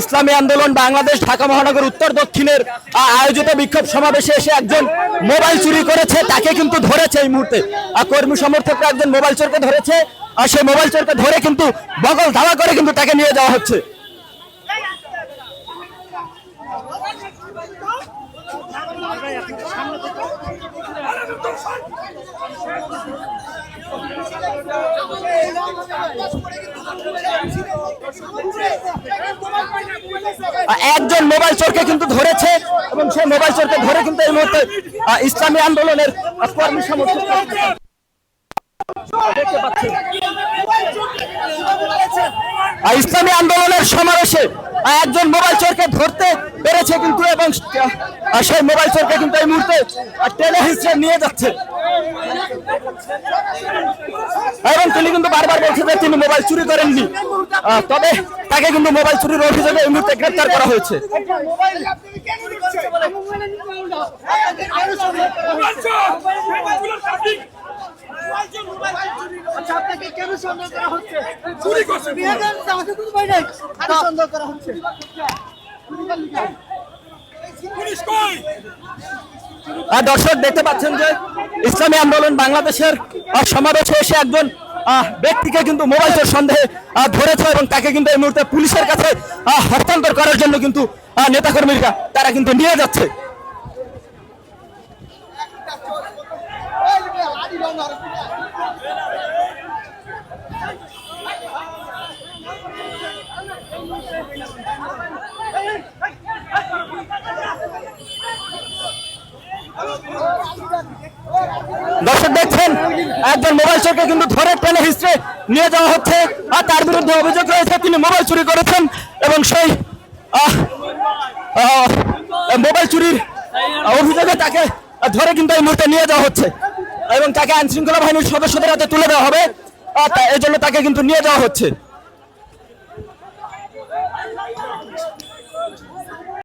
ইসলামী আন্দোলন বাংলাদেশ, ঢাকা মহানগর, উত্তর, দক্ষিণের আয়োজিত বিক্ষোভ সমাবেশে এসে একজন মোবাইল চুরি করেছে, তাকে কিন্তু ধরেছে এই মুহূর্তে। আর কর্মী সমর্থকরা একজন মোবাইল চোরকে ধরেছে, আর সেই মোবাইল চোরকে ধরে কিন্তু বগল ধাওয়া করে কিন্তু তাকে নিয়ে যাওয়া হচ্ছে। একজন মোবাইল চোরকে কিন্তু ধরেছে এবং সেই মোবাইল চোরকে ধরে কিন্তু এই মুহূর্তে ইসলামী আন্দোলনের কর্মী পাচ্ছেন। ইসলামী আন্দোলনের সমাবেশে একজন মোবাইল চোরকে ধরতে পেরেছে কিন্তু এবং সেই মোবাইল চোরকে কিন্তু এই মুহূর্তে টেনে হিসেবে নিয়ে যাচ্ছে এবং তিনি কিন্তু বারবার বলছে যে তিনি মোবাইল চুরি করেননি। তবে তাকে কিন্তু মোবাইল চুরির অভিযোগে এই মুহূর্তে গ্রেপ্তার করা হয়েছে। আচ্ছা আপনাকে আর দর্শক দেখতে পাচ্ছেন যে ইসলামী আন্দোলন বাংলাদেশের সমাবেশে এসে একজন ব্যক্তিকে কিন্তু মোবাইল চোর সন্দেহে ধরেছে এবং তাকে কিন্তু এই মুহূর্তে পুলিশের কাছে হস্তান্তর করার জন্য কিন্তু নেতাকর্মীরা তারা কিন্তু নিয়ে যাচ্ছে। দর্শক দেখছেন, একজন মোবাইল চোরকে কিন্তু ধরে টেনে হিস্ট্রে নিয়ে যাওয়া হচ্ছে, আর তার বিরুদ্ধে অভিযোগ রয়েছে, তিনি মোবাইল চুরি করেছেন এবং সেই মোবাইল চুরির অভিযোগে তাকে ধরে কিন্তু এই মুহূর্তে নিয়ে যাওয়া হচ্ছে। এবং তাকে আইন শৃঙ্খলা বাহিনীর সদস্যদের হাতে তুলে দেওয়া হবে এই জন্য তাকে কিন্তু নিয়ে যাওয়া হচ্ছে।